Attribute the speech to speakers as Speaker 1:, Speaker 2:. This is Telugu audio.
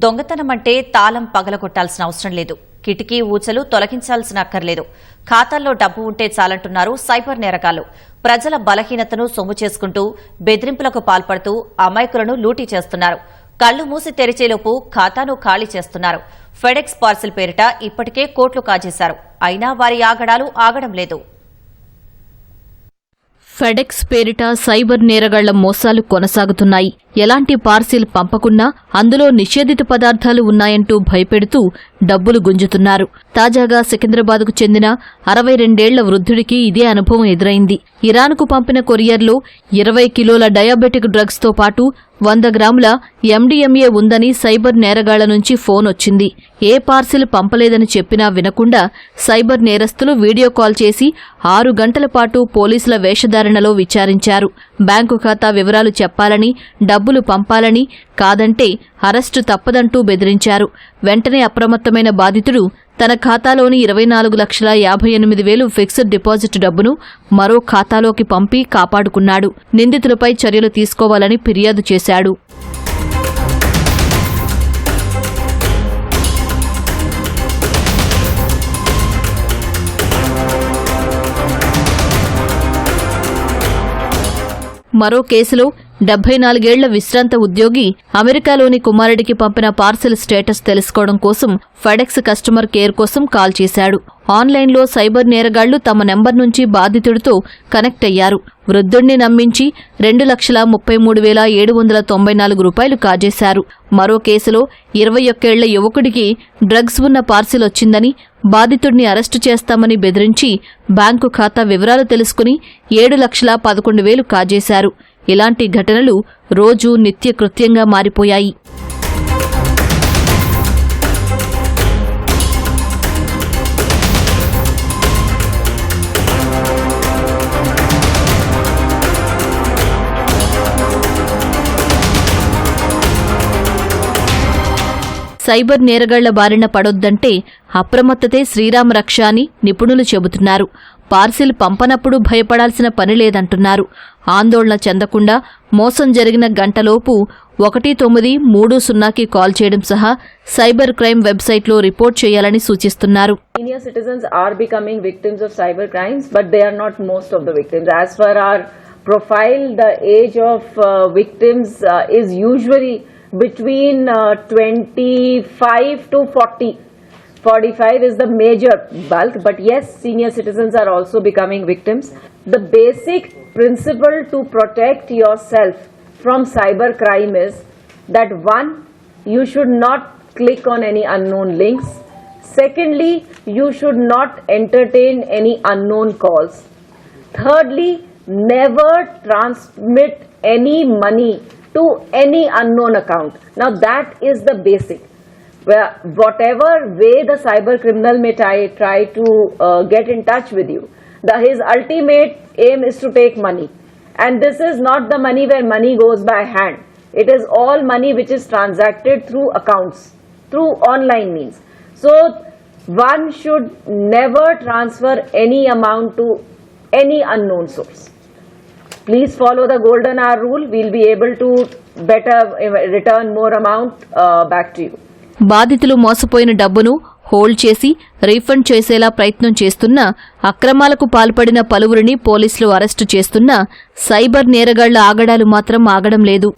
Speaker 1: దొంగతనం అంటే తాళం పగలగొట్టాల్సిన అవసరం లేదు. కిటికీ ఊచలు తొలగించాల్సిన అక్కర్లేదు. ఖాతాల్లో డబ్బు ఉంటే చాలంటున్నారు సైబర్ నేరగాళ్ళు. ప్రజల బలహీనతను సొమ్ము చేసుకుంటూ బెదిరింపులకు పాల్పడుతూ అమాయకులను లూటీ చేస్తున్నారు. కళ్ళు మూసి తెరిచేలోపు ఖాతాను ఖాళీ చేస్తున్నారు. ఫెడెక్స్ పార్సిల్ పేరిట ఇప్పటికే కోట్లు కాజేశారు. అయినా వారి ఆగడాలు ఆగడం లేదు.
Speaker 2: ఫెడెక్స్ పేరిట సైబర్ నేరగాళ్ళ మోసాలు కొనసాగుతున్నాయి. ఎలాంటి పార్సిల్ పంపకున్నా అందులో నిషేధిత పదార్థాలు ఉన్నాయంటూ భయపెడుతూ డబ్బులు గుంజుతున్నారు. తాజాగా సికింద్రాబాద్కు చెందిన అరవై రెండేళ్ళ వృద్ధుడికి ఇదే అనుభవం ఎదురైంది. ఇరాన్కు పంపిన కొరియర్లో ఇరవై కిలోల డయాబెటిక్ డ్రగ్స్తో పాటు వంద గ్రాముల ఎండీఎంఏ ఉందని సైబర్ నేరగాళ్ళ నుంచి ఫోన్ వచ్చింది. ఏ పార్సిల్ పంపలేదని చెప్పినా వినకుండా సైబర్ నేరస్తులు వీడియో కాల్ చేసి ఆరు గంటల పాటు పోలీసుల వేషధారణలో విచారించారు. బ్యాంకు ఖాతా వివరాలు చెప్పాలని డబ్బులు పంపాలని కాదంటే అరెస్టు తప్పదంటూ బెదిరించారు. వెంటనే అప్రమత్తమైన బాధితుడు తన ఖాతాలోని ఇరవై నాలుగు లక్షల యాభై ఎనిమిది వేలు ఫిక్స్డ్ డిపాజిట్ డబ్బును మరో ఖాతాలోకి పంపి కాపాడుకున్నాడు. నిందితులపై చర్యలు తీసుకోవాలని ఫిర్యాదు చేశాడు. మరో కేసులో డెబ్బై నాలుగేళ్ళ విశ్రాంత ఉద్యోగి అమెరికాలోని కుమారుడికి పంపిన పార్సిల్ స్టేటస్ తెలుసుకోవడం కోసం ఫెడెక్స్ కస్టమర్ కేర్ కోసం కాల్ చేశాడు. ఆన్లైన్లో సైబర్ నేరగాళ్ళు తమ నెంబర్ నుంచి బాధితుడితో కనెక్ట్ అయ్యారు. వృద్ధుణ్ణి నమ్మించి రెండు లక్షల ముప్పై మూడు వేల ఏడు వందల తొంభై నాలుగు రూపాయలు కాజేశారు. మరో కేసులో ఇరవై ఒక్కేళ్ళ యువకుడికి డ్రగ్స్ ఉన్న పార్సిల్ వచ్చిందని బాధితుడిని అరెస్టు చేస్తామని బెదిరించి బ్యాంకు ఖాతా వివరాలు తెలుసుకుని ఏడు లక్షల పదకొండు వేలు కాజేశారు. ఇలాంటి ఘటనలు రోజూ నిత్యకృత్యంగా మారిపోయాయి. సైబర్ నేరగాళ్ళ బారిన పడొద్దంటే అప్రమత్తతే శ్రీరామ రక్ష అని నిపుణులు చెబుతున్నారు. పార్సిల్ పంపనప్పుడు భయపడాల్సిన పని లేదంటున్నారు. ఆందోళన చెందకుండా మోసం జరిగిన గంటలోపు ఒకటి తొమ్మిది మూడు సున్నాకి కాల్ చేయడం సహా సైబర్ క్రైమ్ వెబ్సైట్లో రిపోర్ట్ చేయాలని సూచిస్తున్నారు.
Speaker 3: Senior citizens are becoming victims of cyber crimes but they are not most of the victims as per our profile the age of victims is usually between twenty five to forty 45 is the major bulk, but yes, senior citizens are also becoming victims. The basic principle to protect yourself from cyber crime is that one, you should not click on any unknown links. Secondly, you should not entertain any unknown calls. Thirdly, never transmit any money to any unknown account. Now, that is the basic. Whatever way the cyber criminal may try, try to uh, get in touch with you, the, his ultimate aim is to take money. And this is not the money where money goes by hand. It is all money which is transacted through accounts, through online means. So, one should never transfer any amount to any unknown source. Please follow the golden hour rule. We'll be able to better uh, return more amount uh, back to you.
Speaker 2: బాధితులు మోసపోయిన డబ్బును హోల్డ్ చేసి రీఫండ్ చేసేలా ప్రయత్నం చేస్తున్నా అక్రమాలకు పాల్పడిన పలువురిని పోలీసులు అరెస్టు చేస్తున్నా సైబర్ నేరగాళ్ళ ఆగడాలు మాత్రం ఆగడం లేదు.